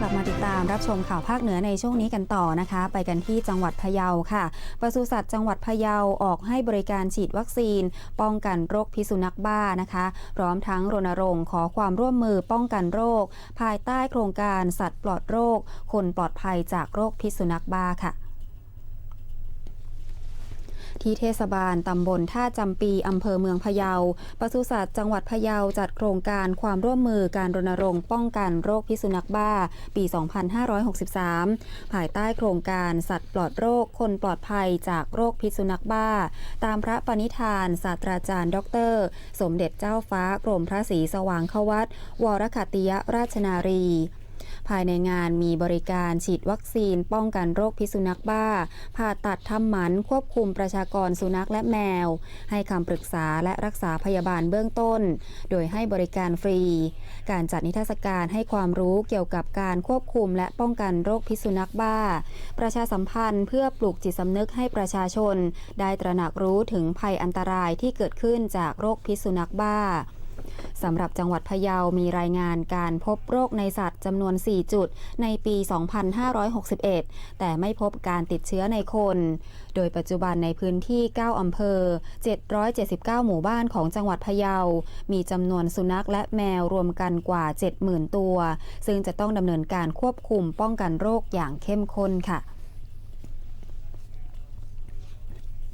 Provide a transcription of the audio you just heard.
กลับมาติดตามรับชมข่าวภาคเหนือในช่วงนี้กันต่อนะคะ ไปกันที่จังหวัดพะเยาค่ะปศุสัตว์จังหวัดพะเยาออกให้บริการฉีดวัคซีน ป้องกันโรคพิษสุนัขบ้านะคะ พร้อมทั้งรณรงค์ขอความร่วมมือป้องกันโรค ภายใต้โครงการสัตว์ปลอดโรค คนปลอดภัยจากโรคพิษสุนัขบ้าค่ะ ที่เทศบาลตำบลท่าจำปีอำเภอเมืองพะเยาปศุสัตว์จังหวัดพะเยาจัดโครงการความร่วมมือการรณรงค์ป้องกันโรคพิษสุนัขบ้า ปี 2563 ภายใต้โครงการสัตว์ปลอดโรคคนปลอดภัยจากโรคพิษสุนัขบ้า ตามพระปณิธาน ศาสตราจารย์ ดร สมเด็จเจ้าฟ้ากรมพระศรีสว่างควัตวรคติยราชนารี ภายในงานมีบริการฉีดวัคซีน ป้องกันโรคพิษสุนัขบ้า ผ่าตัดทำหมันควบคุมประชากรสุนัขและแมว ให้คำปรึกษาและรักษาพยาบาลเบื้องต้น โดยให้บริการฟรี การจัดนิทรรศการให้ความรู้เกี่ยวกับการควบคุมและป้องกันโรคพิษสุนัขบ้า ประชาสัมพันธ์เพื่อปลูกจิตสำนึกให้ประชาชน ได้ตระหนักรู้ถึงภัยอันตรายที่เกิดขึ้นจากโรคพิษสุนัขบ้า สำหรับจังหวัดพะเยา มีรายงานการพบโรคในสัตว์จำนวน 4 จุดในปี 2561 แต่ไม่พบการติดเชื้อในคน โดยปัจจุบันในพื้นที่ 9 อำเภอ 779 หมู่บ้านของจังหวัดพะเยา มีจำนวนสุนัขและแมวรวมกันกว่า 70,000 ตัว ซึ่งจะต้องดำเนินการควบคุมป้องกันโรคอย่างเข้มข้นค่ะ